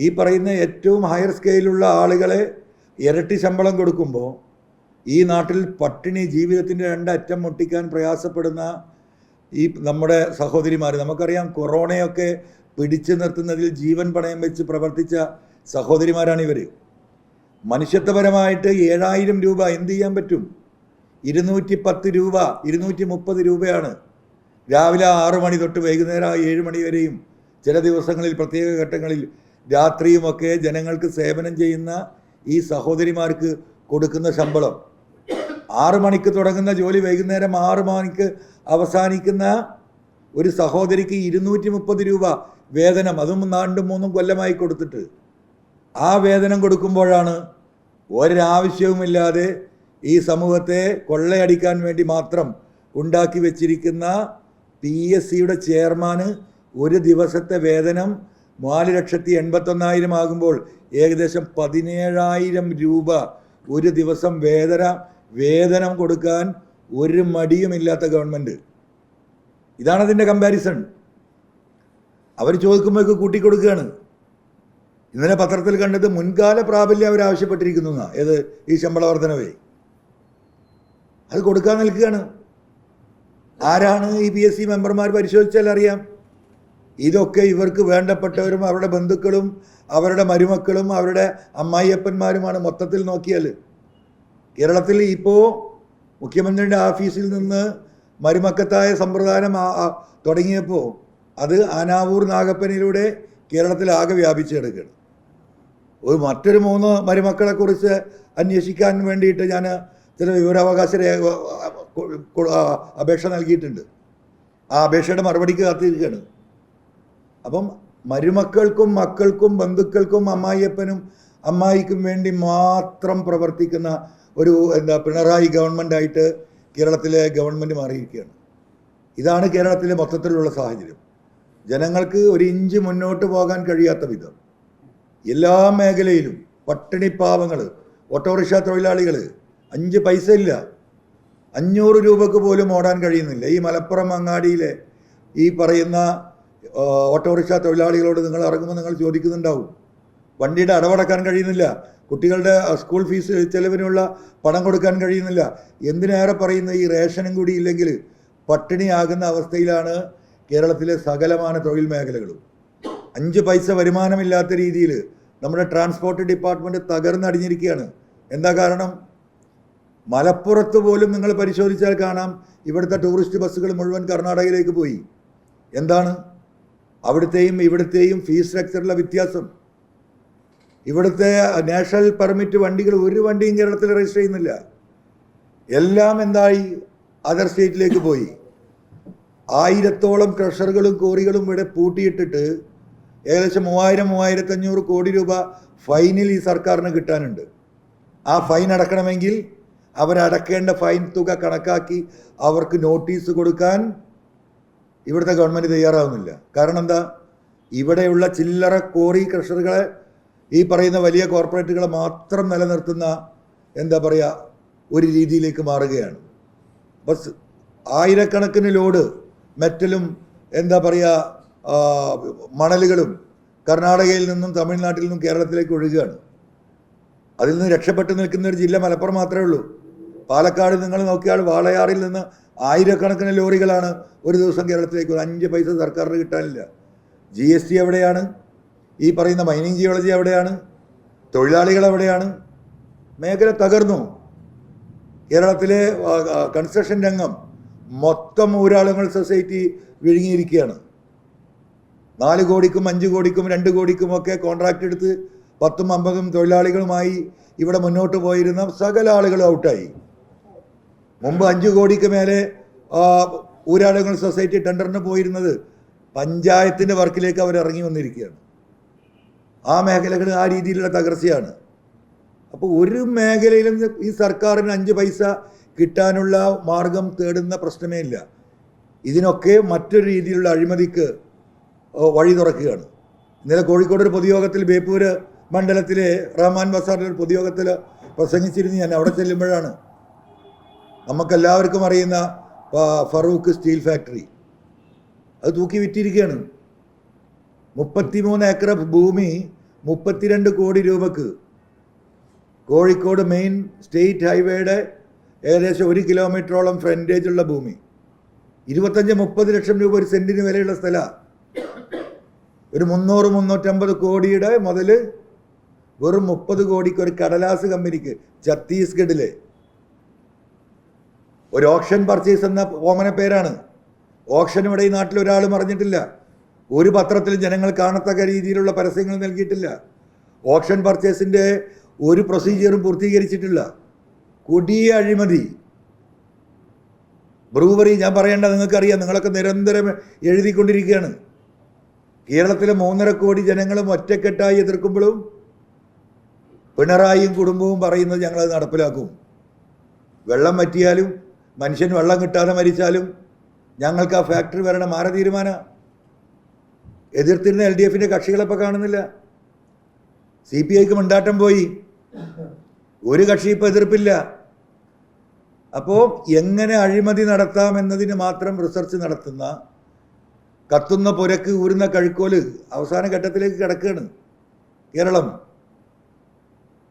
ഈ പറയുന്ന ഏറ്റവും ഹയർ സ്കെയിലുള്ള ആളുകളെ ഇരട്ടി ശമ്പളം കൊടുക്കുമ്പോൾ ഈ നാട്ടിൽ പട്ടിണി ജീവിതത്തിന്റെ രണ്ടറ്റം മുട്ടിക്കാൻ പ്രയാസപ്പെടുന്ന ഈ നമ്മുടെ സഹോദരിമാർ നമുക്കറിയാം കൊറോണയൊക്കെ പിടിച്ചു നിർത്തുന്നതിൽ ജീവൻ പണയം വെച്ച് പ്രവർത്തിച്ച സഹോദരിമാരാണ് ഇവർ മനുഷ്യത്വപരമായിട്ട് ഏഴായിരം രൂപ എന്ത് ചെയ്യാൻ പറ്റും? ഇരുന്നൂറ്റി പത്ത് രൂപ ഇരുന്നൂറ്റി മുപ്പത് രൂപയാണ്. രാവിലെ ആറ് മണി തൊട്ട് വൈകുന്നേരം ഏഴ് മണി വരെയും ചില ദിവസങ്ങളിൽ പ്രത്യേക ഘട്ടങ്ങളിൽ രാത്രിയുമൊക്കെ ജനങ്ങൾക്ക് സേവനം ചെയ്യുന്ന ഈ സഹോദരിമാർക്ക് കൊടുക്കുന്ന ശമ്പളം. ആറ് മണിക്ക് തുടങ്ങുന്ന ജോലി വൈകുന്നേരം ആറ് മണിക്ക് അവസാനിക്കുന്ന ഒരു സഹോദരിക്ക് ഇരുന്നൂറ്റി മുപ്പത് രൂപ വേതനം അതും നാണ്ടും മൂന്നും കൊല്ലമായി കൊടുത്തിട്ട്. ആ വേതനം കൊടുക്കുമ്പോഴാണ് ഒരാവശ്യവുമില്ലാതെ ഈ സമൂഹത്തെ കൊള്ളയടിക്കാൻ വേണ്ടി മാത്രം ഉണ്ടാക്കി വെച്ചിരിക്കുന്ന പി എസ് സിയുടെ ചെയർമാന് ഒരു ദിവസത്തെ വേതനം നാല് ലക്ഷത്തി എൺപത്തൊന്നായിരം ആകുമ്പോൾ ഏകദേശം പതിനേഴായിരം രൂപ ഒരു ദിവസം വേതന വേതനം കൊടുക്കാൻ ഒരു മടിയുമില്ലാത്ത ഗവൺമെന്റ്. ഇതാണ് അതിന്റെ കമ്പാരിസൺ അവർ ചോദിക്കുമ്പോഴേക്ക് കൂട്ടിക്കൊടുക്കുകയാണ്. ഇന്നലെ പത്രത്തിൽ കണ്ടത് മുൻകാല പ്രാബല്യം അവർ ആവശ്യപ്പെട്ടിരിക്കുന്നു എന്നാ. ഏത്? ഈ ശമ്പള വർധനവേ അത് കൊടുക്കാൻ നിൽക്കുകയാണ്. ആരാണ് ഈ പി എസ് സി മെമ്പർമാർ പരിശോധിച്ചാൽ അറിയാം. ഇതൊക്കെ ഇവർക്ക് വേണ്ടപ്പെട്ടവരും അവരുടെ ബന്ധുക്കളും അവരുടെ മരുമക്കളും അവരുടെ അമ്മായിയപ്പന്മാരുമാണ് മൊത്തത്തിൽ നോക്കിയാൽ. കേരളത്തിൽ ഇപ്പോൾ മുഖ്യമന്ത്രിയുടെ ഓഫീസിൽ നിന്ന് മരുമക്കത്തായ സമ്പ്രദായം തുടങ്ങിയപ്പോൾ അത് ആനാവൂർ നാഗപ്പനിലൂടെ കേരളത്തിൽ ആകെ കിടക്കുകയാണ് ഒരു മറ്റൊരു മൂന്ന് മരുമക്കളെ കുറിച്ച് അന്വേഷിക്കാൻ വേണ്ടിയിട്ട് ഞാൻ ചില വിവരാവകാശ രേഖ അപേക്ഷ നൽകിയിട്ടുണ്ട്. ആ അപേക്ഷയുടെ മറുപടിക്ക് കാത്തിരിക്കുകയാണ്. അപ്പം മരുമക്കൾക്കും മക്കൾക്കും ബന്ധുക്കൾക്കും അമ്മായിയപ്പനും അമ്മായിക്കും വേണ്ടി മാത്രം പ്രവർത്തിക്കുന്ന ഒരു എന്താ പിണറായി ഗവൺമെന്റായിട്ട് കേരളത്തിലെ ഗവൺമെന്റ് മാറിയിരിക്കുകയാണ്. ഇതാണ് കേരളത്തിലെ മൊത്തത്തിലുള്ള സാഹചര്യം. ജനങ്ങൾക്ക് ഒരു ഇഞ്ച് മുന്നോട്ട് പോകാൻ കഴിയാത്ത വിധം എല്ലാ മേഖലയിലും പട്ടിണി പാവങ്ങൾ ഓട്ടോറിക്ഷ തൊഴിലാളികൾ അഞ്ച് പൈസ ഇല്ല. അഞ്ഞൂറ് രൂപക്ക് പോലും ഓടാൻ കഴിയുന്നില്ല. ഈ മലപ്പുറം അങ്ങാടിയിലെ ഈ പറയുന്ന ഓട്ടോറിക്ഷ തൊഴിലാളികളോട് നിങ്ങൾ ഇറങ്ങുമ്പോൾ നിങ്ങൾ ചോദിക്കുന്നുണ്ടാവും. വണ്ടിയുടെ അടവടക്കാൻ കഴിയുന്നില്ല. കുട്ടികളുടെ സ്കൂൾ ഫീസ് ചെലവിനുള്ള പണം കൊടുക്കാൻ കഴിയുന്നില്ല. എന്തിനേറെ പറയുന്ന ഈ റേഷനും കൂടി ഇല്ലെങ്കിൽ പട്ടിണിയാകുന്ന അവസ്ഥയിലാണ് കേരളത്തിലെ സകലമാന തൊഴിൽ മേഖലകളും. അഞ്ച് പൈസ വരുമാനമില്ലാത്ത രീതിയിൽ നമ്മുടെ ട്രാൻസ്പോർട്ട് ഡിപ്പാർട്ട്മെന്റ് തകർന്നടിഞ്ഞിരിക്കുകയാണ്. എന്താ കാരണം? മലപ്പുറത്ത് പോലും നിങ്ങൾ പരിശോധിച്ചാൽ കാണാം ഇവിടുത്തെ ടൂറിസ്റ്റ് ബസ്സുകൾ മുഴുവൻ കർണാടകയിലേക്ക് പോയി. എന്താണ്? അവിടുത്തെയും ഇവിടുത്തെയും ഫീസ് സ്ട്രക്ചറിലെ വ്യത്യാസം. ഇവിടുത്തെ നാഷണൽ പെർമിറ്റ് വണ്ടികൾ ഒരു വണ്ടിയും കേരളത്തിൽ രജിസ്റ്റർ ചെയ്യുന്നില്ല. എല്ലാം എന്തായി? അതർ സ്റ്റേറ്റിലേക്ക് പോയി. ആയിരത്തോളം ക്രഷറുകളും കോറികളും ഇവിടെ പൂട്ടിയിട്ടിട്ട് ഏകദേശം മൂവായിരം മൂവായിരത്തഞ്ഞൂറ് കോടി രൂപ ഫൈനിൽ ഈ സർക്കാരിന് കിട്ടാനുണ്ട്. ആ ഫൈൻ അടക്കണമെങ്കിൽ അവരടക്കേണ്ട ഫൈൻ തുക കണക്കാക്കി അവർക്ക് നോട്ടീസ് കൊടുക്കാൻ ഇവിടുത്തെ ഗവൺമെന്റ് തയ്യാറാവുന്നില്ല. കാരണം എന്താ? ഇവിടെയുള്ള ചില്ലറ കോറി ക്രഷറുകളെ ഈ പറയുന്ന വലിയ കോർപ്പറേറ്റുകളെ മാത്രം നിലനിർത്തുന്ന എന്താ പറയുക ഒരു രീതിയിലേക്ക് മാറുകയാണ്. ബസ് ആയിരക്കണക്കിന് ലോഡ് മെറ്റലും എന്താ പറയുക മണലുകളും കർണാടകയിൽ നിന്നും തമിഴ്നാട്ടിൽ നിന്നും കേരളത്തിലേക്ക് ഒഴുകുകയാണ്. അതിൽ നിന്ന് രക്ഷപ്പെട്ട് നിൽക്കുന്ന ഒരു ജില്ല മലപ്പുറം മാത്രമേ ഉള്ളൂ. പാലക്കാട് നിങ്ങൾ നോക്കിയാൽ വാളയാറിൽ നിന്ന് ആയിരക്കണക്കിന് ലോറികളാണ് ഒരു ദിവസം കേരളത്തിലേക്ക് ഒരു അഞ്ച് പൈസ സർക്കാരിന് കിട്ടാനില്ല. ജി എസ് ടി എവിടെയാണ്? ഈ പറയുന്ന മൈനിങ് ജിയോളജി എവിടെയാണ്? തൊഴിലാളികൾ എവിടെയാണ്? മേഖല തകർന്നു. കേരളത്തിലെ കൺസ്ട്രക്ഷൻ രംഗം മൊത്തം ഊരാളുകൾ സൊസൈറ്റി വിഴുങ്ങിയിരിക്കുകയാണ്. നാല് കോടിക്കും അഞ്ച് കോടിക്കും രണ്ട് കോടിക്കും ഒക്കെ കോൺട്രാക്റ്റ് എടുത്ത് പത്തും അമ്പതും തൊഴിലാളികളുമായി ഇവിടെ മുന്നോട്ട് പോയിരുന്ന സകല ആളുകളും ഔട്ടായി മുമ്പ് അഞ്ച് കോടിക്ക് മേലെ ഊരാളുകൾ സൊസൈറ്റി ടെൻഡറിന് പോയിരുന്നത് പഞ്ചായത്തിന്റെ വർക്കിലേക്ക് അവർ ഇറങ്ങി വന്നിരിക്കുകയാണ്. ആ മേഖലകൾ ആ രീതിയിലുള്ള തകർച്ചയാണ്. അപ്പോൾ ഒരു മേഖലയിലും ഈ സർക്കാരിന് അഞ്ച് പൈസ കിട്ടാനുള്ള മാർഗം തേടുന്ന പ്രശ്നമേ ഇല്ല. ഇതിനൊക്കെ മറ്റൊരു രീതിയിലുള്ള അഴിമതിക്ക് വഴി തുറക്കുകയാണ്. ഇന്നലെ കോഴിക്കോട് ഒരു പൊതുയോഗത്തിൽ ബേപ്പൂർ മണ്ഡലത്തിലെ റഹ്മാൻ ബസാറിന്റെ ഒരു പൊതുയോഗത്തിൽ പ്രസംഗിച്ചിരുന്നു ഞാൻ. അവിടെ ചെല്ലുമ്പോഴാണ് നമുക്കെല്ലാവർക്കും അറിയുന്ന ഫറൂഖ് സ്റ്റീൽ ഫാക്ടറി. അത് തൂക്കി വിറ്റിരിക്കുകയാണ് മുപ്പത്തിമൂന്ന് ഏക്കർ ഭൂമി മുപ്പത്തിരണ്ട് കോടി രൂപക്ക്. കോഴിക്കോട് മെയിൻ സ്റ്റേറ്റ് ഹൈവേയുടെ ഏകദേശം ഒരു കിലോമീറ്ററോളം ഫ്രണ്ടേജ് ഉള്ള ഭൂമി. ഇരുപത്തഞ്ച് മുപ്പത് ലക്ഷം രൂപ ഒരു സെന്റിന് വിലയുള്ള സ്ഥലമാണ് ഒരു മുന്നൂറ് മുന്നൂറ്റമ്പത് കോടിയുടെ മുതൽ വെറും മുപ്പത് കോടിക്ക് ഒരു കടലാസ് കമ്പനിക്ക് ഛത്തീസ്ഗഡിലെ. ഒരു ഓപ്ഷൻ പർച്ചേസ് എന്ന ഓമന പേരാണ്. ഓപ്ഷൻ ഇവിടെ ഈ നാട്ടിൽ ഒരാളും അറിഞ്ഞിട്ടില്ല. ഒരു പത്രത്തിൽ ജനങ്ങൾ കാണത്തക്ക രീതിയിലുള്ള പരസ്യങ്ങൾ നൽകിയിട്ടില്ല. ഓപ്ഷൻ പർച്ചേസിന്റെ ഒരു പ്രൊസീജിയറും പൂർത്തീകരിച്ചിട്ടില്ല. കൊടിയ അഴിമതി. ബ്രൂവറി ഞാൻ പറയേണ്ട നിങ്ങൾക്കറിയാം നിങ്ങളൊക്കെ നിരന്തരം എഴുതിക്കൊണ്ടിരിക്കുകയാണ്. കേരളത്തിലെ മൂന്നര കോടി ജനങ്ങളും ഒറ്റക്കെട്ടായി എതിർക്കുമ്പോഴും പിണറായിയും കുടുംബവും പറയുന്നത് ഞങ്ങളത് നടപ്പിലാക്കും. വെള്ളം വറ്റിയാലും മനുഷ്യൻ വെള്ളം കിട്ടാതെ മരിച്ചാലും ഞങ്ങൾക്ക് ആ ഫാക്ടറി വരണം ആരെ തീരുമാന എതിർത്തിരുന്ന എൽ ഡി എഫിന്റെ കക്ഷികളെപ്പോൾ കാണുന്നില്ല. സി പി ഐക്ക് മണ്ടാട്ടം പോയി. ഒരു കക്ഷി ഇപ്പോൾ എതിർപ്പില്ല. അപ്പോൾ എങ്ങനെ അഴിമതി നടത്താം എന്നതിന് മാത്രം റിസർച്ച് നടത്തുന്ന കത്തുന്ന പുരക്ക് ഊരുന്ന കഴുക്കോൽ അവസാന ഘട്ടത്തിലേക്ക് കിടക്കുകയാണ് കേരളം.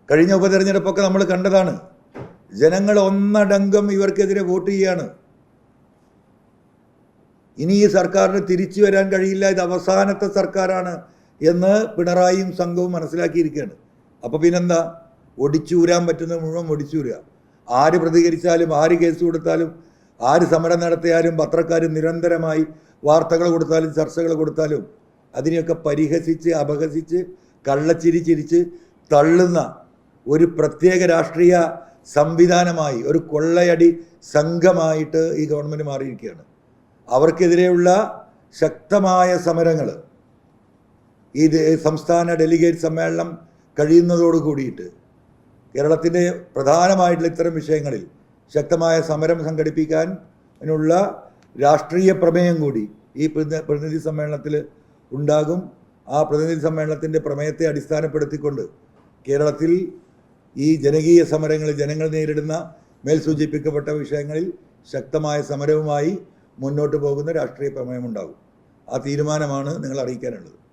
കഴിഞ്ഞ ഉപതെരഞ്ഞെടുപ്പൊക്കെ നമ്മൾ കണ്ടതാണ്. ജനങ്ങൾ ഒന്നടങ്കം ഇവർക്കെതിരെ വോട്ട് ചെയ്യാണ്. ഇനി ഈ സർക്കാരിന് തിരിച്ചു വരാൻ കഴിയില്ല ഇത് അവസാനത്തെ സർക്കാരാണ് എന്ന് പിണറായിയും സംഘവും മനസ്സിലാക്കിയിരിക്കുകയാണ്. അപ്പോൾ പിന്നെന്താ? ഒടിച്ചൂരാൻ പറ്റുന്ന മുഴുവൻ ഒടിച്ചൂരുക ആര് പ്രതികരിച്ചാലും ആര് കേസ് കൊടുത്താലും ആര് സമരം നടത്തിയാലും പത്രക്കാർ നിരന്തരമായി വാർത്തകൾ കൊടുത്താലും ചർച്ചകൾ കൊടുത്താലും അതിനെയൊക്കെ പരിഹസിച്ച് അപഹസിച്ച് കള്ളച്ചിരി ചിരിച്ച് തള്ളുന്ന ഒരു പ്രത്യേക രാഷ്ട്രീയ സംവിധാനമായി ഒരു കൊള്ളയടി സംഘമായിട്ട് ഈ ഗവൺമെന്റ് മാറിയിരിക്കുകയാണ്. അവർക്കെതിരെയുള്ള ശക്തമായ സമരങ്ങൾ ഈ സംസ്ഥാന ഡെലിഗേറ്റ് സമ്മേളനം കഴിയുന്നതോട് കൂടിയിട്ട് കേരളത്തിന്റെ പ്രധാനമായിട്ടുള്ള ഇത്തരം വിഷയങ്ങളിൽ ശക്തമായ സമരം സംഘടിപ്പിക്കാൻ അതിനുള്ള രാഷ്ട്രീയ പ്രമേയം കൂടി ഈ പ്രതിനിധി സമ്മേളനത്തിൽ ഉണ്ടാകും. ആ പ്രതിനിധി സമ്മേളനത്തിന്റെ പ്രമേയത്തെ അടിസ്ഥാനപ്പെടുത്തിക്കൊണ്ട് കേരളത്തിൽ ഈ ജനകീയ സമരങ്ങളിൽ ജനങ്ങൾ നേരിടുന്ന മേൽ സൂചിപ്പിക്കപ്പെട്ട വിഷയങ്ങളിൽ ശക്തമായ സമരവുമായി മുന്നോട്ട് പോകുന്ന രാഷ്ട്രീയ പ്രമേയമുണ്ടാകും ആ തീരുമാനമാണ് നിങ്ങൾ അറിയിക്കാനുള്ളത്